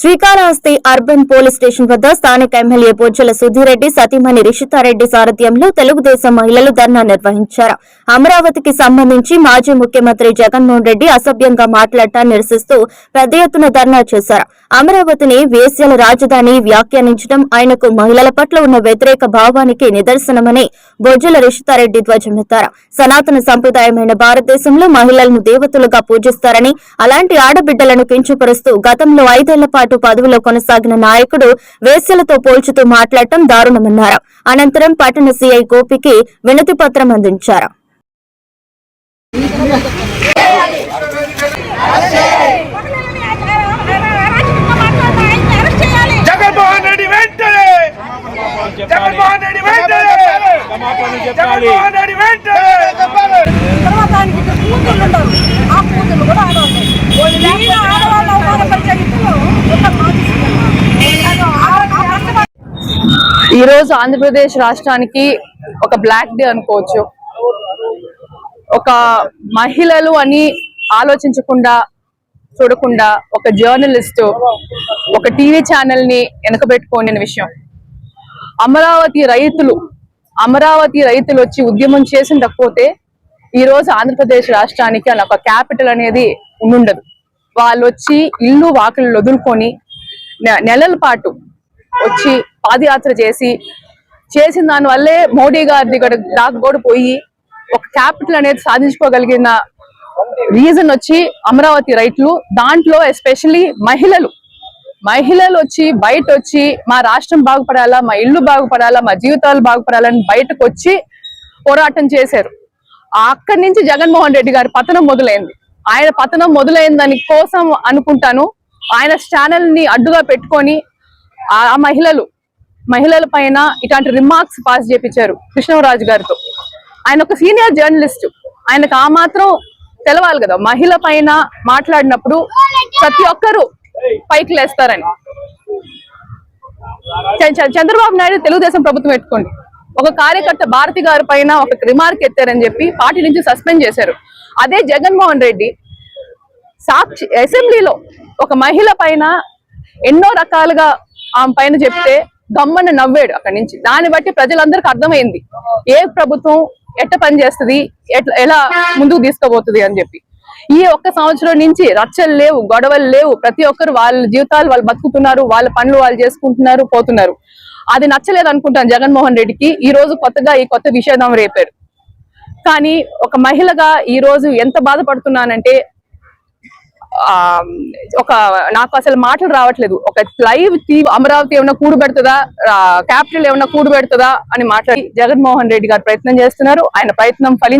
Srikalahasti urban police station వద్ద స్థానిక MLA Bojjala Sudhi Reddy సతీమణి రిషితారెడ్డి సారథ్యంలో తెలుగుదేశం మహిళలు ధర్నా నిర్వహించారు. అమరావతికి సంబంధించి మాజీ ముఖ్యమంత్రి జగన్మోహన్ రెడ్డి అసభ్యంగా మాట్లాడటాన్ని నిరసిస్తూ పెద్ద ఎత్తున ధర్నా చేశారు. అమరావతిని వేశ్యల రాజధాని వ్యాఖ్యానించడం ఆయనకు మహిళల పట్ల ఉన్న వ్యతిరేక భావానికి నిదర్శనమని బొజ్జల రిషితారెడ్డి ధ్వజమెత్తారు. సనాతన సంప్రదాయమైన భారతదేశంలో మహిళలను దేవతలుగా పూజిస్తారని అలాంటి ఆడబిడ్డలను కించపరుస్తూ గతంలో ఐదేళ్ళ పాటు పదవిలో కొనసాగిన నాయకుడు వేశ్యలతో పోల్చుతూ మాట్లాడటం దారుణమన్నారు. అనంతరం పట్టణ సీఐ గోపికి వినతి పత్రం అందించారు. కూతుళ్ళు ఉంటారు. ఆ కూతుళ్ళు కూడా ఈ రోజు ఆంధ్రప్రదేశ్ రాష్ట్రానికి ఒక బ్లాక్ డే అనుకోవచ్చు. ఒక మహిళలు అని ఆలోచించకుండా చూడకుండా ఒక జర్నలిస్ట్ ఒక టీవీ ఛానల్ని వెనకబెట్టుకోని విషయం. అమరావతి రైతులు అమరావతి రైతులు వచ్చి ఉద్యమం చేసిండకపోతే ఈ రోజు ఆంధ్రప్రదేశ్ రాష్ట్రానికి అలా ఒక క్యాపిటల్ అనేది ఉండుండదు. వాళ్ళు వచ్చి ఇల్లు వాకిళ్ళు వదులుకొని నె- నెలల పాటు వచ్చి పాదయాత్ర చేసి చేసిన దాని వల్లే మోడీ గారిది కూడా దాకా కూడా పోయి ఒక క్యాపిటల్ అనేది సాధించుకోగలిగిన రీజన్ వచ్చి అమరావతి రైట్లు దాంట్లో ఎస్పెషల్లీ మహిళలు. మహిళలు వచ్చి బయట వచ్చి మా రాష్ట్రం బాగుపడాలా మా ఇల్లు బాగుపడాలా మా జీవితాలు బాగుపడాలని బయటకు వచ్చి పోరాటం చేశారు. అక్కడి నుంచి జగన్మోహన్ రెడ్డి గారి పతనం మొదలైంది. ఆయన పతనం మొదలైందని కోసం అనుకుంటాను. ఆయన ఛానల్ని అడ్డుగా పెట్టుకొని ఆ మహిళలు మహిళల పైన ఇట్లాంటి రిమార్క్స్ పాస్ చేపించారు కృష్ణరాజు గారితో. ఆయన ఒక సీనియర్ జర్నలిస్ట్ ఆయనకు ఆ మాత్రం తెలవాలి కదా మహిళ పైన మాట్లాడినప్పుడు ప్రతి ఒక్కరూ పైకి లేస్తారని. చంద్రబాబు నాయుడు తెలుగుదేశం ప్రభుత్వం పెట్టుకోండి. ఒక కార్యకర్త భారతి గారి పైన ఒక రిమార్క్ ఎత్తారని చెప్పి పార్టీ నుంచి సస్పెండ్ చేశారు. అదే జగన్మోహన్ రెడ్డి సాక్షి అసెంబ్లీలో ఒక మహిళ పైన ఎన్నో రకాలుగా ఆమె పైన చెప్తే గమ్మన్న నవ్వాడు అక్కడి నుంచి. దాన్ని బట్టి ప్రజలందరికీ అర్థమైంది. ఏ ప్రభుత్వం ఎట్ట పని చేస్తుంది? ఎట్లా ఎలా ముందుకు తీసుకోబోతుంది అని చెప్పి. ఈ ఒక్క సంవత్సరం నుంచి రచ్చలు లేవు గొడవలు లేవు. ప్రతి ఒక్కరు వాళ్ళ జీవితాలు వాళ్ళు బతుకుతున్నారు వాళ్ళ పనులు వాళ్ళు చేసుకుంటున్నారు పోతున్నారు. అది నచ్చలేదు అనుకుంటాను జగన్మోహన్ రెడ్డికి. ఈ రోజు కొత్తగా ఈ కొత్త విషేదం రేపారు. కానీ ఒక మహిళగా ఈ రోజు ఎంత బాధపడుతున్నానంటే ఒక నాకు అసలు మాటలు రావట్లేదు. ఒక లైవ్ తీవ్ అమరావతి ఏమైనా కూడు పెడుతుందా? క్యాపిటల్ ఏమైనా కూడు పెడుతుందా? అని మాట్లాడి జగన్మోహన్ రెడ్డి గారు ప్రయత్నం చేస్తున్నారు. ఆయన ప్రయత్నం ఫలించ